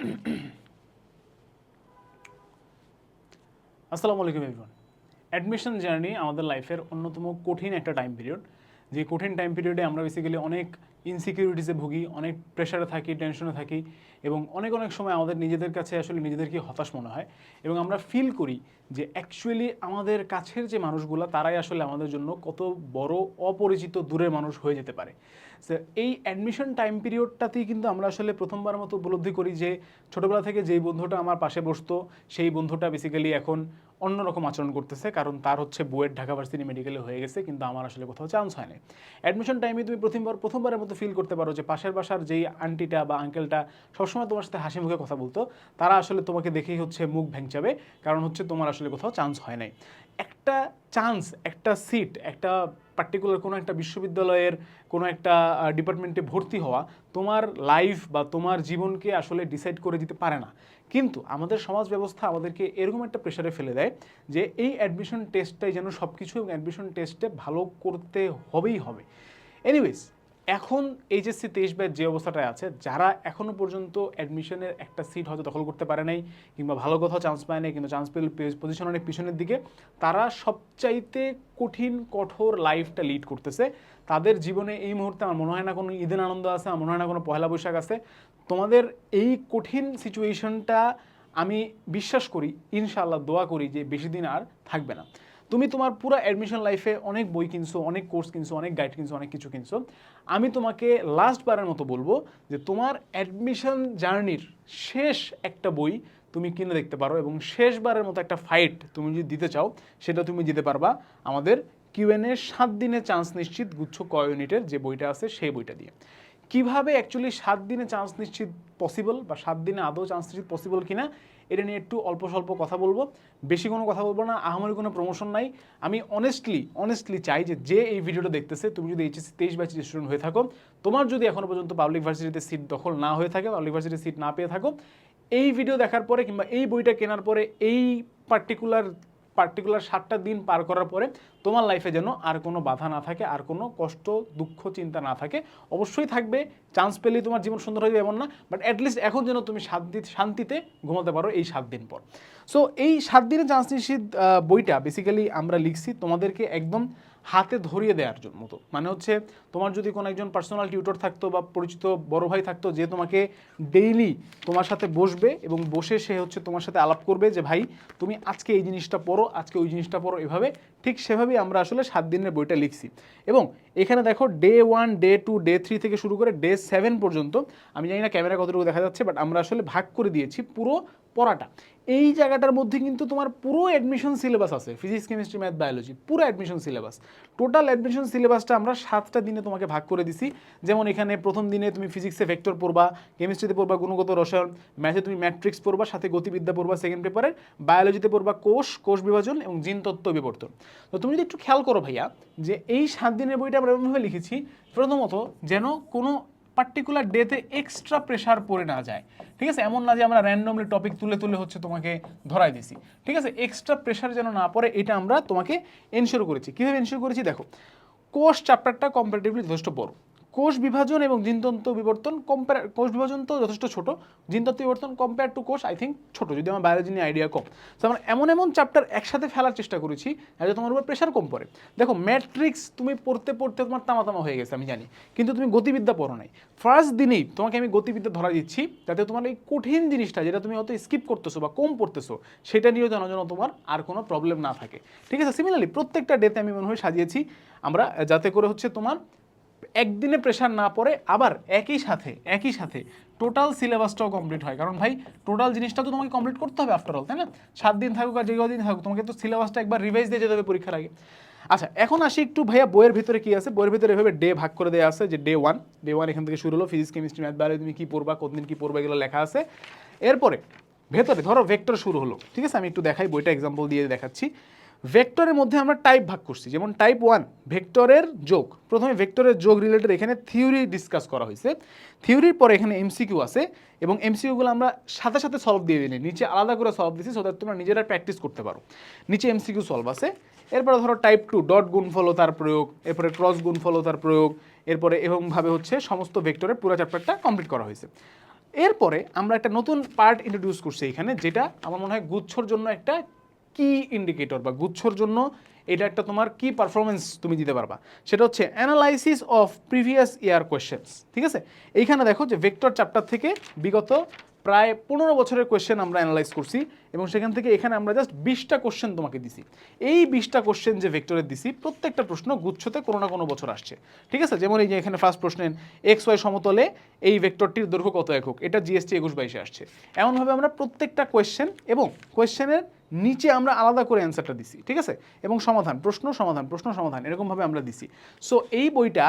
আসসালামু আলাইকুম everyone admission journey আমাদের লাইফের অন্যতম কঠিন একটা টাইম পিরিয়ড যে কঠিন টাইম পিরিয়ডে আমরা বেসিক্যালি অনেক ইনসিকিউরিটিসে ভুগি অনেক প্রেশারে থাকি টেনশনে থাকি এবং অনেক অনেক সময় আমাদের নিজেদের কাছে আসলে নিজেদেরকে হতাশ মনে হয় এবং আমরা ফিল করি যে অ্যাকচুয়ালি আমাদের কাছের যে মানুষগুলো তারাই আসলে আমাদের জন্য কত বড় অপরিচিত দূরের মানুষ হয়ে যেতে পারে। So, এই অ্যাডমিশন টাইম পিরিয়ডটাতেই কিন্তু আমরা আসলে প্রথমবার মতো উপলব্ধি করি যে ছোটোবেলা থেকে যেই বন্ধুটা আমার পাশে বসতো সেই বন্ধুটা বেসিক্যালি এখন অন্যরকম আচরণ করতেছে, কারণ তার হচ্ছে বুয়েট ঢাকা ভার্সিটি মেডিকেলে হয়ে গেছে, কিন্তু আমার আসলে কোথাও চান্স হয়নি। অ্যাডমিশন টাইমে তুমি প্রথমবার, প্রথমবারের মতো ফিল করতে পারো যে পাশের বাসার যেই আন্টিটা বা আঙ্কেলটা সবসময় তোমার সাথে হাসি মুখে কথা বলতো, তারা আসলে তোমাকে দেখেই হচ্ছে মুখ ভেঙচাবে কারণ হচ্ছে তোমার আসলে কোথাও চান্স হয় নাই। একটা চান্স একটা সিট একটা পার্টিকুলার কোনো একটা বিশ্ববিদ্যালয়ের কোনো একটা ডিপার্টমেন্টে ভর্তি হওয়া তোমার লাইফ বা তোমার জীবনকে আসলে ডিসাইড করে দিতে পারে না। কিন্তু আমাদের সমাজ ব্যবস্থা আমাদেরকে এরকম একটা প্রেশারে ফেলে দেয় যে এই অ্যাডমিশন টেস্টটাই যেন সব কিছু এবং অ্যাডমিশন টেস্টে ভালো করতে হবেই হবে। এনিওয়েজ এখন এইচএসসি তেইশ ব্যাচ যে অবস্থাটায় আছে, যারা এখনও পর্যন্ত অ্যাডমিশনের একটা সিট হয়তো দখল করতে পারে নাই, কিংবা ভালো কোথাও চান্স পায় নাই কিন্তু চান্স পেলে পজিশন অনেক পিছনের দিকে, তারা সবচাইতে কঠিন, কঠোর লাইফটা লিড করতেছে। তাদের জীবনে এই মুহূর্তে আমার মনে হয় না কোনো ঈদের আনন্দ আছে, আমার মনে হয় না কোনো পয়লা বৈশাখ আছে। তোমাদের এই কঠিন সিচুয়েশনটা আমি বিশ্বাস করি, ইনশাআল্লাহ দোয়া করি যে বেশি দিন আর থাকবে না। তুমি তোমার পুরো অ্যাডমিশন লাইফে অনেক বই কিনছো, অনেক কোর্স কিনছো, অনেক গাইড কিনছো, অনেক কিছু কিনছো। আমি তোমাকে লাস্ট বারের মতো বলব যে তোমার অ্যাডমিশন জার্নির শেষ একটা বই তুমি কিনে দেখতে পারো এবং শেষবারের মতো একটা ফাইট তুমি যদি দিতে চাও, সেটা তুমি দিতে পারবা। আমাদের কিউএনএ সাত দিনে চান্স নিশ্চিত গুচ্ছ ক ইউনিটের যে বইটা আছে, সেই বইটা দিয়ে। কীভাবে অ্যাকচুয়ালি সাত দিনে চান্স নিশ্চিত পসিবল বা সাত দিনে আদৌ চান্স নিশ্চিত পসিবল কিনা, এটা নিয়ে একটু অল্প স্বল্প কথা বলব। বেশি কোনো কথা বলব না, আহামরি কোনো প্রমোশন নাই। আমি অনেস্টলি অনেস্টলি চাই যে যে এই ভিডিওটা দেখতেছে, তুমি যদি এইচএসসি তেইশ ব্যাচের স্টুডেন্ট হয়ে থাকো, তোমার যদি এখনও পর্যন্ত পাবলিক ভার্সিটিতে সিট দখল না হয়ে থাকে পাবলিক ভার্সিটিতে সিট না পেয়ে থাকো, এই ভিডিও দেখার পরে কিংবা এই বইটা কেনার পরে এই পার্টিকুলার পার্টিকুলার সাতটা দিন পার করার পরে তোমার লাইফে যেন আর কোনো বাধা না থাকে, আর কোনো কষ্ট, দুঃখ, চিন্তা না থাকে। অবশ্যই থাকবে চান্স পেলেই তোমার জীবন সুন্দর হয়ে যাবে এমন না বাট অ্যাটলিস্ট এখন যেন তুমি শান্তি, শান্তিতে ঘুমাতে পারো এই সাত দিন পর। সো এই সাত দিনের চান্স নিশ্চিত বইটা বেসিক্যালি আমরা লিখছি তোমাদেরকে একদম হাতে ধরিয়ে দেওয়ার জন্য মতো। মানে হচ্ছে তোমার যদি কোনো একজন পার্সোনাল টিউটর থাকতো বা পরিচিত বড় ভাই থাকতো যে তোমাকে ডেইলি তোমার সাথে বসবে এবং বসে সে হচ্ছে তোমার সাথে আলাপ করবে যে, ভাই, তুমি আজকে এই জিনিসটা পড়ো, আজকে ওই জিনিসটা পড়ো। এভাবে ঠিক সেভাবেই আমরা আসলে সাত দিনের বইটা লিখছি। এবং এখানে দেখো day one day two day three থেকে শুরু করে ডে সেভেন পর্যন্ত, আমি জানি না ক্যামেরা কতটুকু দেখা যাচ্ছে বাট আমরা আসলে ভাগ করে দিয়েছি পুরো পড়াটা। এই জায়গাটার মধ্যে কিন্তু তোমার পুরো অ্যাডমিশন সিলেবাস আছে ফিজিক্স কেমিস্ট্রি ম্যাথ বায়োলজি পুরো অ্যাডমিশন সিলেবাস টোটাল অ্যাডমিশন সিলেবাসটা আমরা সাতটা দিনে তোমাকে ভাগ করে দিছি। যেমন এখানে প্রথম দিনে তুমি ফিজিক্সে ভেক্টর পড়বা কেমিস্ট্রিতে পড়বা গুণগত রসায়ন ম্যাথে তুমি ম্যাট্রিক্স পড়বা, সাথে গতিবিদ্যা পড়বা সেকেন্ড পেপারের বায়োলজিতে পড়বা কোষ কোষ বিভাজন এবং জিন তত্ত্ব বিবর্তন। তো তুমি যদি একটু খেয়াল করো ভাইয়া, যে এই সাত দিনের বইটা আমরা এমনভাবে লিখেছি, প্রথমত যেন কোনো পার্টিকুলার ডেতে এক্সট্রা প্রেশার পড়ে না যায়। ঠিক আছে? এমন না যে আমরা র্যান্ডমলি টপিক তুলে তুলে হচ্ছে তোমাকে ধরাই দিছি ঠিক আছে? এক্সট্রা প্রেশার যেন না পড়ে, এটা আমরা তোমাকে এনশিওর করেছি। কীভাবে এনশিওর করেছি? দেখো কোর্স চ্যাপ্টারটা কম্পারেটিভলি যথেষ্ট বড়। কোষ বিভাজন এবং জিনতন্ত্র বিবর্তন কম্পেয়ার কোষ বিভাজন তো যথেষ্ট ছোট জিনতন্ত্র বিবর্তন কম্পেয়ার টু কোষ আই থিঙ্ক ছোট, যদি আমার বায়োলজি নিয়ে আইডিয়া কম। তো আমরা এমন এমন চ্যাপ্টার একসাথে ফেলার চেষ্টা করেছি, যাতে তোমার উপর প্রেশার কম পড়ে। দেখো ম্যাট্রিক্স তুমি পড়তে পড়তে তোমার তামা তামা হয়ে গেছে, আমি জানি। কিন্তু তুমি গতিবিদ্যা পড়ো নাই। ফার্স্ট দিনেই তোমাকে আমি গতিবিদ্যা ধরা দিচ্ছি, যাতে তোমার এই কঠিন জিনিসটা যেটা তুমি হয়তো স্কিপ করতেছো বা কম পড়তেছো, সেটা নিয়েও যেন যেন তোমার আর কোনো প্রবলেম না থাকে। ঠিক আছে? সিমিলারলি প্রত্যেকটা ডেতে আমি মনে হয় সাজিয়েছি। আমরা যাতে করে হচ্ছে তোমার একদিনে প্রেশার না পড়ে, আবার একই সাথে একই সাথে টোটাল সিলেবাসটাও কমপ্লিট হয়। কারণ ভাই টোটাল জিনিসটা তো তোমাকে কমপ্লিট করতে হবে আফটার অল তাই না? সাত দিন থাকুক আর যে দিন থাকুক, তোমাকে তো সিলেবাসটা একবার রিভাইজ দিয়ে যেতে হবে পরীক্ষার আগে। আচ্ছা এখন আসি একটু ভাইয়া বইয়ের ভিতরে কি আছে? বইয়ের ভিতরে এভাবে ডে ভাগ করে দেওয়া আছে, যে ডে ওয়ান ডে ওয়ান এখান থেকে শুরু হলো ফিজিক্স কেমিস্ট্রি ম্যাথ বায়োলজি তুমি কী পড়বা কতদিন কী পড়বা, এগুলো লেখা আছে। এরপরে, ভেতরে, ধরো ভেক্টর শুরু হলো, ঠিক আছে? আমি একটু দেখাই, বইটা এক্সাম্পল দিয়ে দেখাচ্ছি। ভেক্টরের মধ্যে আমরা টাইপ ভাগ করছি। যেমন টাইপ ওয়ান ভেক্টরের যোগ। প্রথমে ভেক্টরের যোগ রিলেটেড এখানে থিওরি ডিসকাস করা হয়েছে। থিওরির পরে এখানে এমসিকিউ আছে এবং এমসিকিউগুলো আমরা সাথে সাথে সলভ দিয়ে দিই নিচে আলাদা করে সলভ দিচ্ছি সো দ্যাট তোমরা নিজেরা প্র্যাকটিস করতে পারো। নিচে এমসিকিউ সলভ আছে। এরপরে ধরো টাইপ টু ডট গুণফল ও তার প্রয়োগ, এরপরে ক্রস গুণফল ও তার প্রয়োগ, এরপরে এরকমভাবে হচ্ছে সমস্ত ভেক্টরের পুরো চ্যাপ্টারটা কমপ্লিট করা হয়েছে। এরপরে আমরা একটা নতুন পার্ট ইন্ট্রোডিউস করছি এখানে, যেটা আমার মনে হয় গুচ্ছর জন্য একটা কি ইন্ডিকেটর বা গুচ্ছর জন্য এটা একটা তোমার কি পারফরমেন্স তুমি দিতে পারবা? সেটা হচ্ছে analysis of previous year questions ঠিক আছে? এইখানে দেখো যে ভেক্টর চ্যাপ্টার থেকে বিগত প্রায় পনেরো বছরের কোয়েশ্চেন আমরা অ্যানালাইজ করছি এবং সেখান থেকে এখানে আমরা জাস্ট বিশটা কোশ্চেন তোমাকে দিছি। এই বিশটা কোশ্চেন যে ভেক্টরের দিছি, প্রত্যেকটা প্রশ্ন গুচ্ছতে কোনো না কোনো বছর আসছে। ঠিক আছে? যেমন এই যে এখানে ফার্স্ট প্রশ্নের এক্স ওয়াই সমতলে এই ভেক্টরটির দৈর্ঘ্য কত একক? এটা জিএসটি একুশ বাইশে আসছে। এমনভাবে আমরা প্রত্যেকটা কোয়েশ্চেন এবং কোয়েশ্চেনের নিচে আমরা আলাদা করে অ্যান্সারটা দিছি। ঠিক আছে? এবং সমাধান, প্রশ্ন সমাধান প্রশ্ন সমাধান এরকমভাবে আমরা দিছি। সো এই বইটা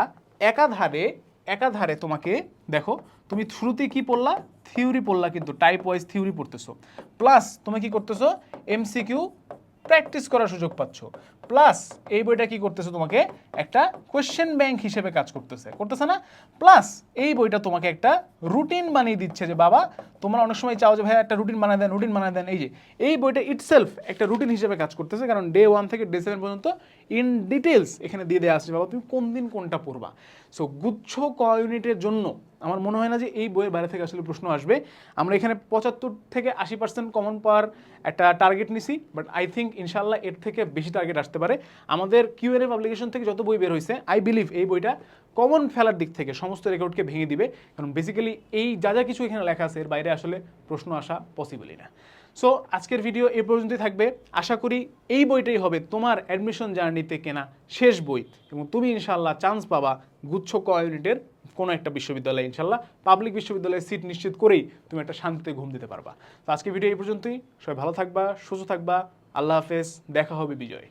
একাধারে একাধারে তোমাকে, দেখো, তুমি থ্রুতে কি পড়লা? থিওরি পড়লা কিন্তু টাইপ ওয়াইজ থিওরি পড়তেছো। প্লাস তুমি কি করতেছো? এমসিকিউ প্র্যাকটিস করার সুযোগ পাচ্ছ। প্লাস এই বইটা কি করতেছে তোমাকে? একটা কোয়েশ্চেন ব্যাংক হিসেবে কাজ করতেছে। করতেছে না? প্লাস এই বইটা তোমাকে একটা রুটিন বানিয়ে দিচ্ছে যে, বাবা, তোমরা অনেক সময় চাও যে ভাই একটা রুটিন বানায় দেন, রুটিন বানায় দেন। এই যে, এই বইটা ইটসেলফ একটা রুটিন হিসেবে কাজ করতেছে। কারণ ডে ওয়ান থেকে ডে সেভেন পর্যন্ত ইন ডিটেলস এখানে দিয়ে দেওয়া আসছে বাবা, তুমি কোন দিন কোনটা পড়বা? সো গুচ্ছ ক ইউনিটের জন্য আমার মনে হয় না যে এই বইয়ের বাইরে থেকে আসলে প্রশ্ন আসবে। আমরা এখানে পঁচাত্তর থেকে আশি পার্সেন্ট কমন পাওয়ার একটা টার্গেট নিছি বাট আই থিঙ্ক ইনশাল্লাহ এর থেকে বেশি টার্গেট আসতে পারে। আমাদের কিউএনএ পাবলিকেশন থেকে যত বই বের হয়েছে আই বিলিভ এই বইটা কমন ফেলার দিক থেকে সমস্ত রেকর্ডকে ভেঙে দিবে। কারণ বেসিক্যালি এই যা যা কিছু এখানে লেখা আছে, এর বাইরে আসলে প্রশ্ন আসা পসিবলই না। সো আজকের ভিডিও এ পর্যন্তই থাকবে। আশা করি এই বইটাই হবে তোমার অ্যাডমিশন জার্নিতে কেনা শেষ বই এবং তুমি ইনশাল্লাহ চান্স পাবা গুচ্ছ ক কোনো একটা বিশ্ববিদ্যালয়ে, ইনশাল্লাহ পাবলিক বিশ্ববিদ্যালয়ে সিট নিশ্চিত করেই তুমি একটা শান্তিতে ঘুম দিতে পারবা। তো আজকে ভিডিও এই পর্যন্তই। সবাই ভালো থাকবা, সুস্থ থাকবা। আল্লাহ হাফেজ। দেখা হবে বিজয়।